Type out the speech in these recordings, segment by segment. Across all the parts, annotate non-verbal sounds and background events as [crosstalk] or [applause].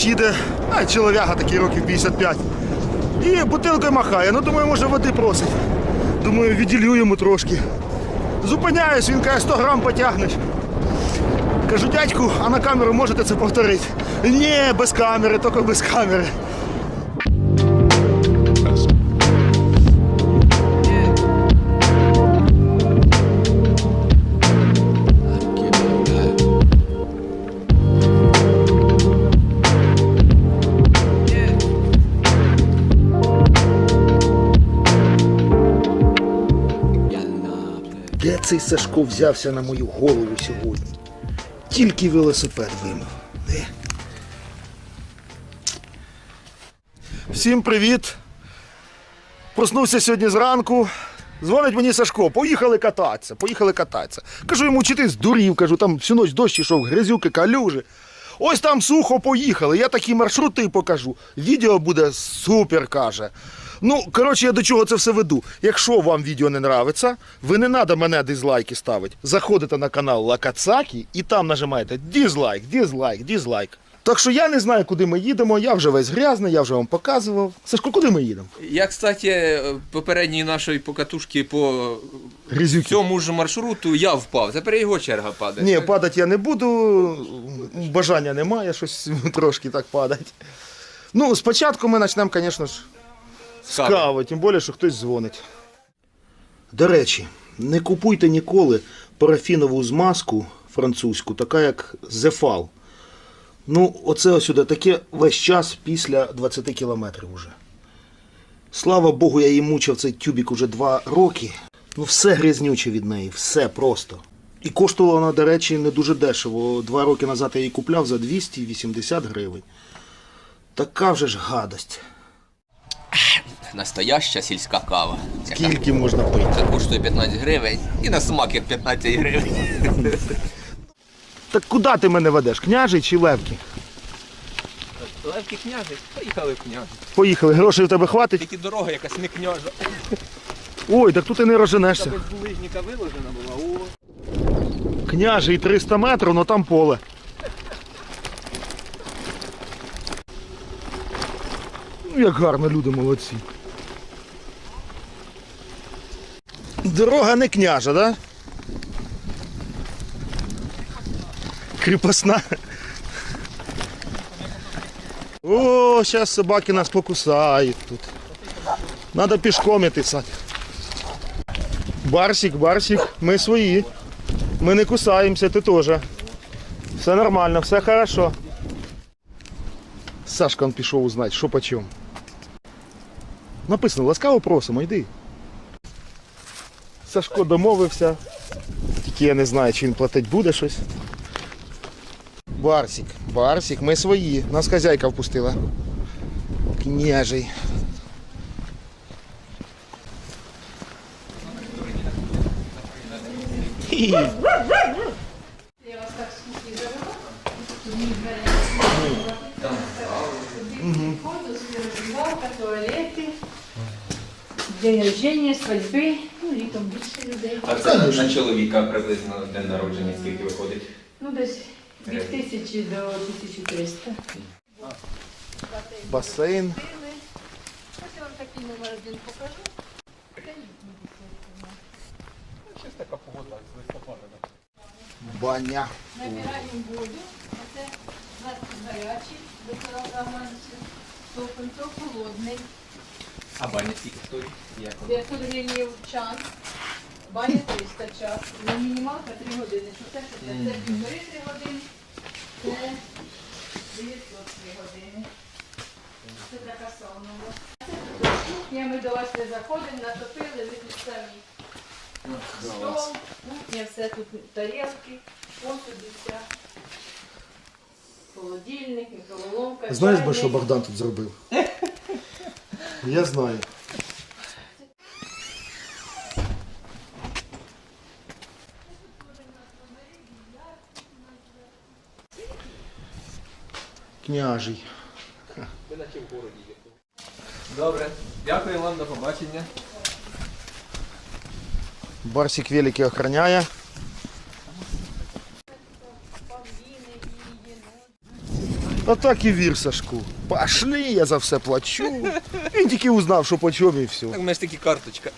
зустріч їде а, чолов'яга такий років 55. І бутилкою махає. Ну, думаю, може води просить. Думаю, відділю йому трошки. Зупиняюсь, він каже, 100 грам потягнеш. Кажу, дядьку, а на камеру можете це повторити? Ні, без камери, тільки без камери. Де цей Сашко взявся на мою голову сьогодні? Тільки велосипед вимив. Де? Всім привіт! Проснувся сьогодні зранку. Дзвонить мені Сашко, поїхали кататися, поїхали кататися. Кажу йому, чи ти здурів, кажу, там всю ніч дощ ішов, грязюки, калюжі. Ось там сухо поїхали. Я такі маршрути покажу. Відео буде супер, каже. Ну, коротше, я до чого це все веду. Якщо вам відео не нравиться, ви не треба мене дизлайки ставити. Заходите на канал Лакацакі і там нажимаєте дизлайк, дизлайк, дизлайк. Так що я не знаю, куди ми їдемо. Я вже весь грязний, я вже вам показував. Сашко, куди ми їдемо? Я, кстати, попередньої нашої покатушки по Грязюки. цьому ж маршруту я впав. Тепер його черга падає. Ні, падати я не буду. Бажання немає щось [laughs] трошки так падати. Ну, спочатку ми почнемо, звісно ж, з Кави. тим більше, що хтось дзвонить. До речі, не купуйте ніколи парафінову змазку французьку, така як Зефал. Ну, оце ось сюди таке весь час після 20 кілометрів уже. Слава Богу, я її мучив цей тюбік уже два роки. Ну, все грязнюче від неї, все просто. І коштувала вона, до речі, не дуже дешево. Два роки назад я її купляв за 280 гривень. Така вже ж гадость. Настояща сільська кава. Скільки можна пити? Це коштує 15 гривень і на смакер 15 гривень. Так куди ти мене ведеш? Княжий чи левки? Левки княжі, поїхали в княжі. Поїхали, грошей в тебе хватить. Тільки дорога якась не княжа. Ой, так тут і не розженешся. Без булижника виложена була. О. Княжий 300 метрів, але там поле. Ну, як гарно, люди молодці. Дорога не княжа, да? Кріпосна. О, зараз собаки нас покусають тут. Надо пішком іти. Барсик, Барсик, ми свої. Ми не кусаємося, ти теж. Все нормально, все хорошо. Сашка он пішов узнати, що по чому. Написано, ласкаво просимо, йди. Сашко домовився. Тільки я не знаю, чи він платить буде щось. Барсик, Барсик, ми свої. Нас хазяйка впустила. Княжий. День рождения, свадьби, літом більше людей. А це на чоловіка приблизно день народження скільки виходить? Ну десь від тисячі до 1300. Басейн. Ось я вам такий номер один покажу. Баня. Набираємо воду, оце у нас гарячий, до 40 градусів, топим, то холодний. А баня скільки стоїть? Як? 500 гривень час, баня 300 час, ну, мінімалка 3 години. Що це, що це? Це півтори 3 години, це 900 3 години. Це така сауна кухня, ми до вас не заходимо, натопили, ви тут самі. Стол, кухня, все тут тарілки, посуди, вся. Холодильник, мікроволновка. Знаєш би, чайник. що Богдан тут зробив? [laughs] Я знаю. Княжий. Ви наче в городі є. Добре, дякую вам, до побачення. Барсик великий охраняє. А так і вір, Сашку. Пошли, я за все плачу. Він тільки узнав, що по чому і все. Так, у мене ж таки карточка.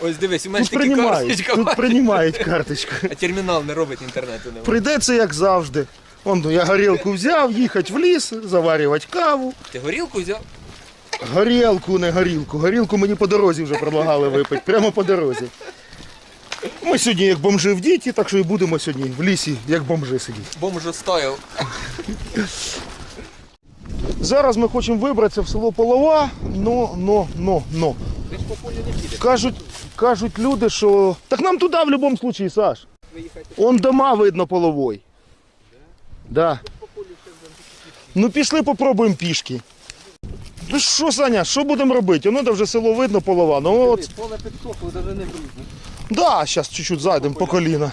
Ось дивись, у мене Тут ж таки приймають, карточка. тут приймають карточку. А термінал не робить інтернету немає. Прийдеться, як завжди. Он, я горілку взяв, їхати в ліс, заварювати каву. Ти горілку взяв? Горілку, не горілку. Горілку мені по дорозі вже предлагали випити, прямо по дорозі. Ми сьогодні як бомжи в діті, так що і будемо сьогодні в лісі, як бомжи сидіти. Бомж стояв. Зараз ми хочемо вибратися в село Полова, но, но, но, но. Ти ж по полю не підеш. Кажуть, кажуть люди, що. Так нам туди в будь-якому випадку, Саш. Виїхати. Он дома видно половой. Да. Ну пішли попробуємо пішки. Ну що, Саня, що будемо робити? Ну, де вже село видно полова. Ну от, Поле підсохло, навіть не брудно. да, зараз чуть-чуть зайдемо по коліна.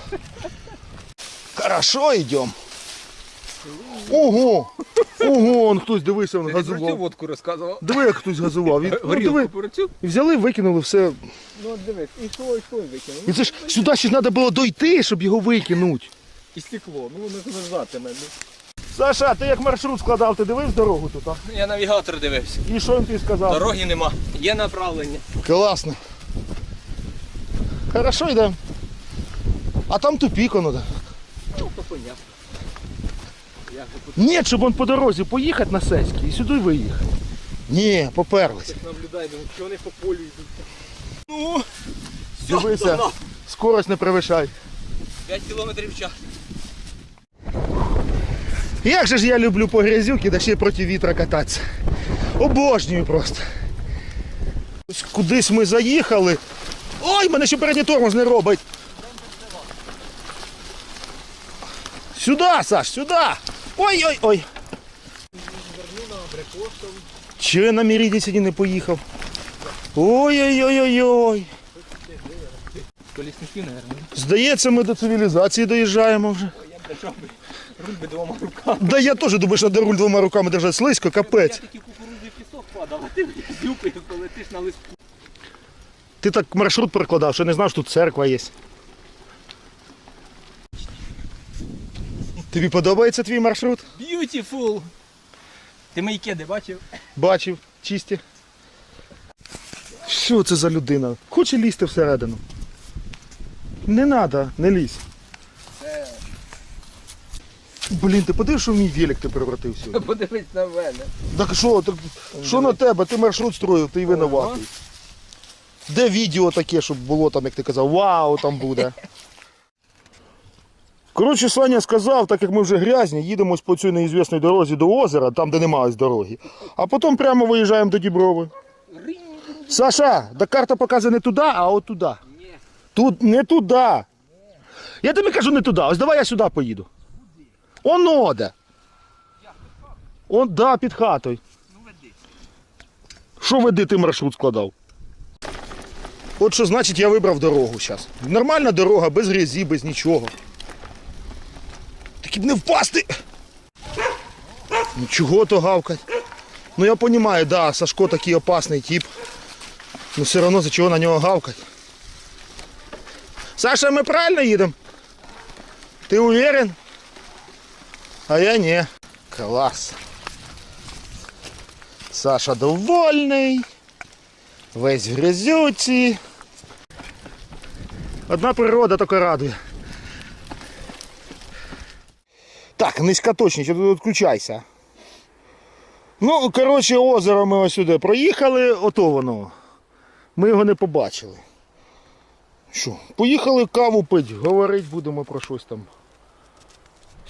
Хорошо, йдемо. Ого! Ого, он хтось дивися, він про цю газував. водку розказував. Диви, як хтось газував. І, ну, диви, про цю? і взяли, викинули все. Ну от дивись, і що, і що викинув. І це ж сюди ще треба було дойти, щоб його викинути. І стекло, ну воно завжатиме. Саша, ти як маршрут складав, ти дивився дорогу тут? а? Я навігатор дивився. І що він тобі сказав? Дороги нема, є направлення. Класно. Хорошо йдемо. А там тупік воно. да. Ну, то понятно. Я же тут Ні, щоб он по дорозі поїхати на сеськи і сюди виїхати. Ні, поперлись. так наблюдаю, думаю, що вони по полю йдуть. Ну, Дивися, скорость не перевищай. 5 кілометрів в час. Як же ж я люблю по грязюки, да ще й проти вітра кататися. Обожнюю просто. Ось Кудись ми заїхали. Ой, мене ще передній тормоз не робить. Сюди, Саш, сюди. Ой-ой-ой. Я на Міріді сьогодні не поїхав? Ой-ой-ой-ой-ой. Колісники, мабуть. Здається, ми до цивілізації доїжджаємо вже. Я що би руль би двома руками. Да я теж думаю, що на руль двома руками держати слизько, Я капець. такі кукурудзі пісок падав, а ти зюпи, коли ти ж на листку. Ти так маршрут перекладав, що не знав, що тут церква є. Тобі подобається твій маршрут? Beautiful! Ти мої кеди бачив? Бачив, чисті. Що це за людина? Хоче лізти всередину. Не треба, не лізь. Блін, ти подивиш, що в мій велик ти превратився. Подивись на мене. Так що, так, що на тебе? Ти маршрут строїв, ти й винуватий. Де відео таке, щоб було там, як ти казав, вау, там буде. Коротше, Саня сказав, так як ми вже грязні, їдемо по цій неізвісній дорозі до озера, там, де немає дороги. А потім прямо виїжджаємо до Діброви. Саша, да карта показує не туди, а от туди. Тут не туди. Я тобі кажу не туди. Ось давай я сюди поїду. Оно де. Он, да, під хатою. Ну веди. Що веди ти маршрут складав? От що значить я вибрав дорогу зараз. Нормальна дорога, без грязі, без нічого. Таки б не впасти. Нічого то гавкать. Ну я розумію, да, Сашко такий опасний тип. Ну все одно за чого на нього гавкать. Саша, ми правильно їдемо? Ти уверен? А я не. Клас. Саша довольний. Весь в грязюці. Одна природа тільки радує. Так, низькоточність, відключайся. Ну, коротше, озеро ми ось сюди проїхали, ото воно. Ми його не побачили. Що, поїхали каву пити, говорити будемо про щось там.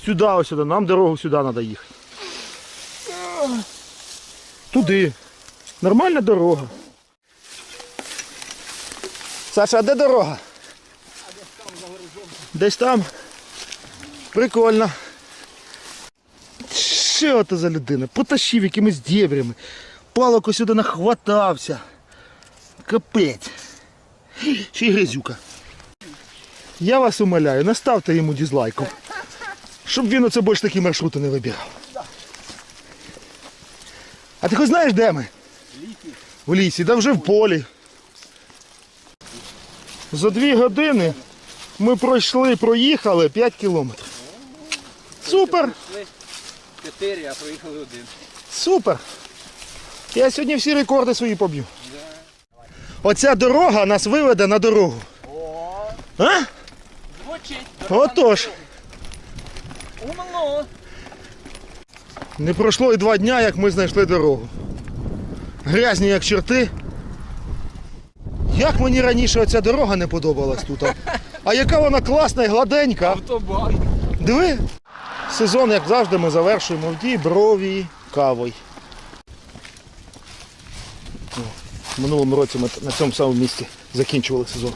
Сюди, ось сюди, нам дорогу сюди треба їхати. Туди. Нормальна дорога. Саша, а де дорога? Десь там. Прикольно. Що це за людина? Потащив якимись дебрями. Палок ось сюди нахватався. Капець. Ще й грязюка. Я вас умоляю, наставте йому дізлайку. Щоб він оце більше такі маршрути не вибирав. А ти хоч знаєш, де ми? В лісі, да вже в полі. За дві години ми пройшли, проїхали 5 кілометрів. Супер! Чотири, а проїхали один. Супер. Я сьогодні всі рекорди свої поб'ю. Оця дорога нас виведе на дорогу. О, А? звучить. Отож. Умно. Не пройшло і два дня, як ми знайшли дорогу. Грязні як чорти. Як мені раніше оця дорога не подобалась тут. а? А яка вона класна і гладенька. Автобан. Диви. Сезон, як завжди, ми завершуємо в Діброві кавою. В минулому році ми на цьому самому місці закінчували сезон.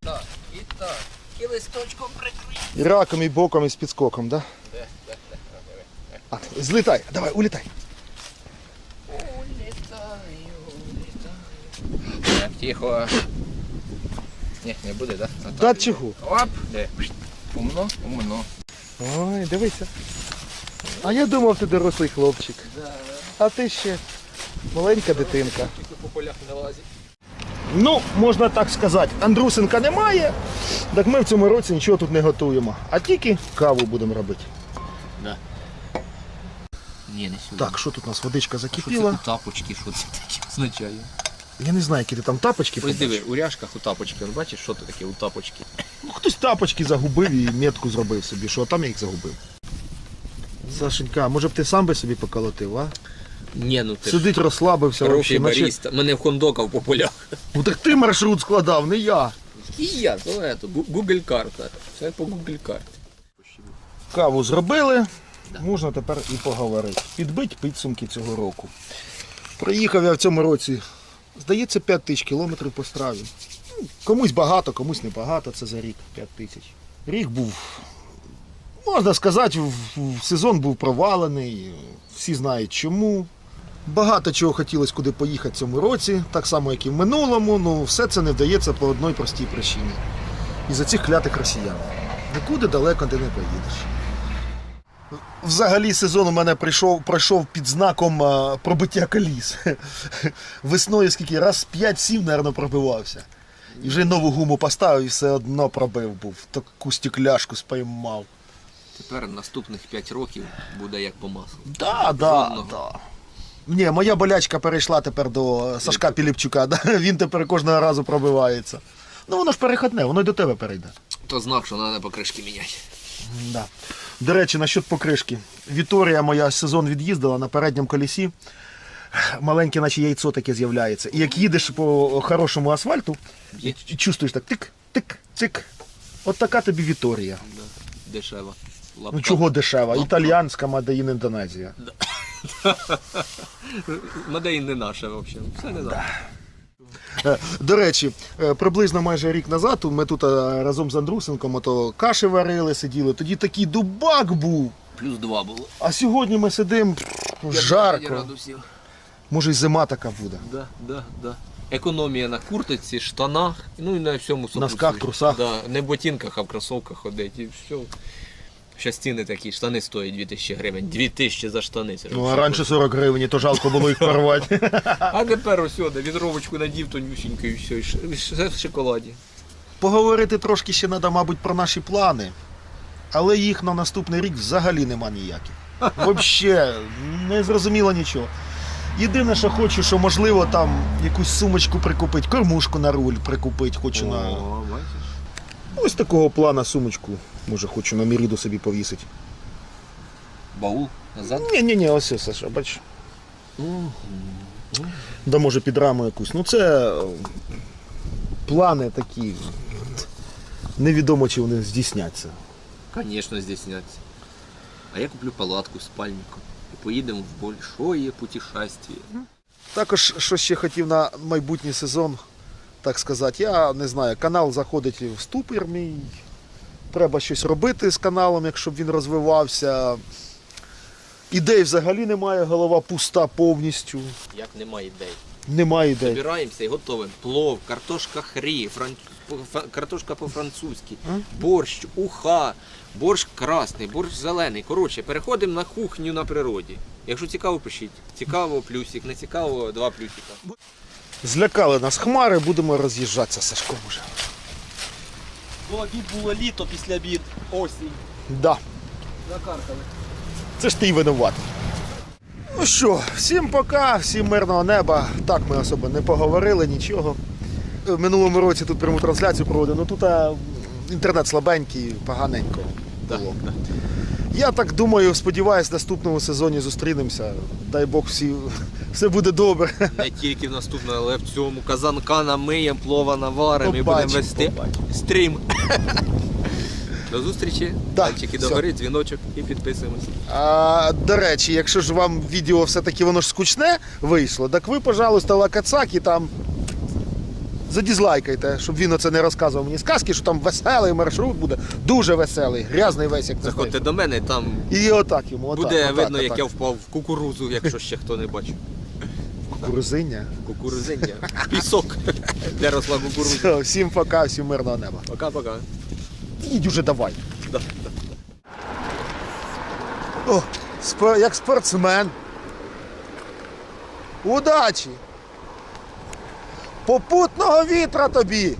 Так, і так. І листочком прикрий. І раком, і боком, і з підскоком, так? Да? А, злітай, давай, улітай. Улітаю, улітаю. Тихо. Ні, не буде, так? Да? Та чого? Оп. Де? Умно, умно. Ой, дивися. А я думав, ти дорослий хлопчик. А ти ще маленька дитинка. По полях не лазить. Ну, можна так сказати, Андрусенка немає, так ми в цьому році нічого тут не готуємо. А тільки каву будемо робити. Ні, не сюди. Так, що тут у нас водичка Що це тапочки, що це означає? Я не знаю, які ти там тапочки. Ось диви, побачив. у ряшках у тапочки, он бачиш, що це таке у тапочки? Ну, хтось тапочки загубив і метку зробив собі, що а там я їх загубив. Сашенька, може б ти сам би собі поколотив, а? Ні, ну ти ж Сидить, розслабився. хороший вообще, наче- баріста. Мене в хондокав по полях. Ну так ти маршрут складав, не я. І я, то это, Google карта. Все по Google карті. Каву зробили, можна тепер і поговорити. Підбить підсумки цього року. Проїхав я в цьому році, здається, 5 тисяч кілометрів по страві. Ну, Комусь багато, комусь не багато, це за рік 5 тисяч. Рік був, можна сказати, сезон був провалений, всі знають чому. Багато чого хотілося куди поїхати в цьому році, так само, як і в минулому, ну все це не вдається по одній простій причині. Із-за цих клятих росіян. Нікуди далеко ти не поїдеш. Взагалі сезон у мене прийшов, пройшов під знаком а, пробиття коліс. [laughs] Весною скільки раз 5-7, мабуть, пробивався. І вже нову гуму поставив і все одно пробив був. Таку стекляшку спіймав. Тепер наступних 5 років буде як по маслу. Да, да, да. Ні, моя болячка перейшла тепер до Сашка Піліпчука. [laughs] Да? Він тепер кожного разу пробивається. Ну воно ж переходне, воно й до тебе перейде. То знак, що треба покришки міняти. Да. До речі, насчет покришки. Віторія моя сезон від'їздила на передньому колесі. Маленьке, наче яйцо таке з'являється. І як їдеш по хорошому асфальту, і чувствуєш так тик, тик, цик. От така тобі Віторія. Дешева. Лапка. Ну чого дешева? Італіянська Мадеїн Індонезія. [laughs] Мадеїн не наша взагалі. Все не наше. Е, До речі, е, приблизно майже рік назад ми тут е, разом з Андрусенком ото каші варили, сиділи. Тоді такий дубак був. Плюс 2 було. А сьогодні ми сидимо жарко. Може й зима така буде. Да, да, да. Економія на куртиці, штанах, ну і на всьому Носках, супутстві. трусах. Да, не в ботинках, а в кросовках ходить. І все. Зараз ціни такі, штани стоять 2000 гривень. 2000 за штани. Це ж Ну, а раніше 40 гривень, і то жалко було їх порвати. А тепер ось сюди, відровочку надів тонюсіньку і все, і ш- і все в шоколаді. Поговорити трошки ще треба, мабуть, про наші плани. Але їх на наступний рік взагалі нема ніяких. Взагалі, не зрозуміло нічого. Єдине, що хочу, що можливо там якусь сумочку прикупити, кормушку на руль прикупити, хочу на. бачиш. Ось такого плана сумочку. Може, хочу на Міріду собі повісити. Баул назад. Ні, ні, ні, ось ось, Саша, бач. Да може під раму якусь. Ну це е, плани такі. Невідомо, чи вони здійсняться. Звісно, здійсняться. А я куплю палатку з спальником. І поїдемо в большое путешествие. Також, що ще хотів на майбутній сезон, так сказати, я не знаю, канал заходить в ступір мій. Треба щось робити з каналом, якщо б він розвивався. Ідей взагалі немає, голова пуста повністю. Як немає ідей. Немає ідей. Збираємося і готовимо. Плов, картошка хрі, фран... картошка по-французьки, борщ, уха, борщ красний, борщ зелений. Коротше, переходимо на кухню на природі. Якщо цікаво, пишіть. Цікаво, плюсик, не цікаво, два плюсика. Злякали нас хмари, будемо роз'їжджатися Сашком уже. До обід було літо, після обід осінь. Да. Закаркали. Це ж ти й винуватий. Ну що, всім пока, всім мирного неба. Так ми особо не поговорили, нічого. В минулому році тут пряму трансляцію проводив, ну тут а, інтернет слабенький, поганенько було. Я так думаю, сподіваюсь, в наступному сезоні зустрінемося. Дай Бог всі, все буде добре. Не тільки в наступному, але в цьому казанка намиємо, плова наваримо і будемо Побачимо, вести побачимо. стрім. До зустрічі. Да, Пальчики все. догори, дзвіночок і підписуємось. А, до речі, якщо ж вам відео все-таки воно ж скучне вийшло, так ви, пожалуйста, лакацак і там задізлайкайте, щоб він оце не розказував мені сказки, що там веселий маршрут буде, дуже веселий, грязний весь, як це Заходьте до мене, там І отак йому, отак. буде отак, видно, отак. як я впав в кукурузу, якщо ще хто не бачив. Кукурузиння. Кукурузиння. Пісок, де росла кукуруза. Все, всім пока, всім мирного неба. Пока-пока. Ідь уже давай. Да. О, спо- як спортсмен. Удачі! Попутного вітра тобі!